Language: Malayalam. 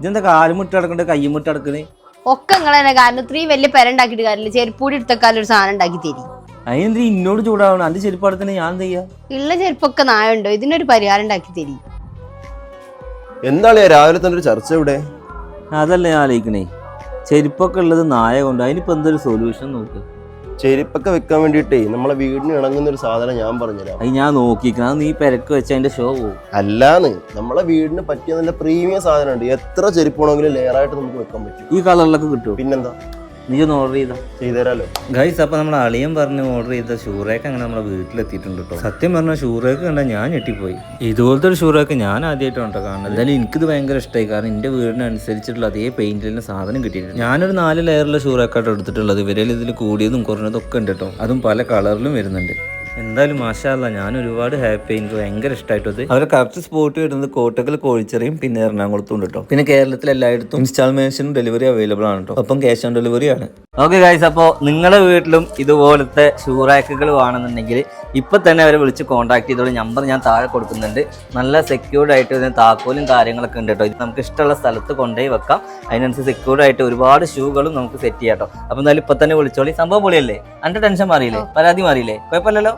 ഇതെന്താ കാലും മുട്ട കൈ കയ്യും മുട്ട കിടക്കണേ ഒക്കെ നിങ്ങൾ തന്നെ കാരണം ഇത്രയും വലിയ പെര ഉണ്ടാക്കിയിട്ട് കാര്യമില്ല. ചെരുപ്പൂടി എടുത്തേക്കാലും ഒരു സാധനം ഉണ്ടാക്കി തരി. അതിനെന്തിനാ ഇന്നോട് ചൂടാവണം? അന്റെ ചെരുപ്പ് അടുത്തന്നെ ഞാൻ എന്ത് ചെയ്യാ? ഉള്ള ചെരുപ്പൊക്കെ നായുണ്ടോ? ഇതിനൊരു പരിഹാരം ഉണ്ടാക്കി തരി. എന്താണ് രാവിലെ തന്നെ ഒരു ചർച്ച ഇവിടെ? അതല്ലേ ഞാൻ ആലോചിക്കണേ. ചെരുപ്പൊക്കെ ഉള്ളത് നായ കൊണ്ട്? അതിനിപ്പോ എന്തൊരു സൊല്യൂഷൻ നോക്ക്? ചെരുപ്പൊക്കെ വെക്കാൻ വേണ്ടിയിട്ടേ നമ്മളെ വീടിന് ഇണങ്ങുന്ന ഒരു സാധനം ഞാൻ പറഞ്ഞുതരാം. അത് ഞാൻ നോക്കിക്കണം അത് നീ പെരക്ക് വെച്ച അതിന്റെ ഷോ പോകും അല്ലാന്ന് നമ്മളെ വീടിന് പറ്റിയ നല്ല പ്രീമിയം സാധനം ഉണ്ട് എത്ര ചെരുപ്പ് വേണമെങ്കിലും ലെയറായിട്ട് നമുക്ക് വെക്കാൻ പറ്റും. ഈ കളറിലൊക്കെ കിട്ടും പിന്നെന്താ? നീ ഒന്ന് ഓർഡർ ചെയ്താ. ചെയ്തുതരാലോ. ഗൈസ് അപ്പൊ നമ്മൾ അളിയൻ പറഞ്ഞ് ഓർഡർ ചെയ്ത ഷൂറേക്ക് അങ്ങനെ നമ്മുടെ വീട്ടിലെത്തിയിട്ടുണ്ട് കേട്ടോ സത്യം പറഞ്ഞ ഷൂറേക്ക് കണ്ട ഞാൻ ഞെട്ടിപ്പോയി. ഇതുപോലത്തെ ഒരു ഷൂറേക്ക് ഞാൻ ആദ്യമായിട്ടാണ് കേട്ടോ കാണുന്നത്. എന്തായാലും എനിക്കിത് ഭയങ്കര ഇഷ്ടമായി കാരണം എന്റെ വീടിനനുസരിച്ചിട്ടുള്ള അതേ പെയിന്റിലുള്ള സാധനം കിട്ടിയിട്ടുണ്ട്. ഞാനൊരു നാല് ലെയറിലെ ഷൂറേക്കായിട്ട് എടുത്തിട്ടുള്ളത്. ഇവരിൽ ഇതിൽ കൂടിയതും കുറഞ്ഞതും ഒക്കെ ഉണ്ട് കേട്ടോ അതും പല കളറിലും വരുന്നുണ്ട്. എന്തായാലും മാഷാല്ല ഞാൻ ഒരുപാട് ഹാപ്പി. എനിക്ക് ഭയങ്കര ഇഷ്ടമായിട്ടത് അവരെ കറക്റ്റ് സ്പോട്ട് വരുന്നത് കോട്ടക്കൽ കോഴിച്ചെറിയും പിന്നെ എറണാകുളത്തും ഉണ്ട് കേട്ടോ പിന്നെ കേരളത്തിൽ എല്ലായിടത്തും ഇൻസ്റ്റാൾമെന്റ്സിനും ഡെലിവറി അവൈലബിൾ ആണ് കേട്ടോ ഒപ്പം ക്യാഷ് ഓൺ ഡെലിവറി ആണ് ഓക്കെ ഗൈസ് അപ്പോൾ നിങ്ങളുടെ വീട്ടിലും ഇതുപോലത്തെ ഷൂറാക്കുകൾ വേണമെന്നുണ്ടെങ്കിൽ ഇപ്പം തന്നെ അവരെ വിളിച്ച് കോൺടാക്ട് ചെയ്തോളൂ നമ്പർ ഞാൻ താഴെ കൊടുക്കുന്നുണ്ട്. നല്ല സെക്യൂർഡ് ആയിട്ട് ഇതിന് താക്കോലും കാര്യങ്ങളൊക്കെ ഉണ്ട് കേട്ടോ. ഇത് നമുക്ക് ഇഷ്ടമുള്ള സ്ഥലത്ത് കൊണ്ടുപോയി വെക്കാം. അതിനനുസരിച്ച് സെക്യൂർഡ് ആയിട്ട് ഒരുപാട് ഷൂകളും നമുക്ക് സെറ്റ് ചെയ്യാം കേട്ടോ. അപ്പോൾ എന്തായാലും ഇപ്പം തന്നെ വിളിച്ചോളി. സംഭവം പൊളിയല്ലേ? അന്റെ ടെൻഷൻ മാറിയില്ലേ? പരാതി മാറിയില്ലേ? കുഴപ്പമില്ലല്ലോ?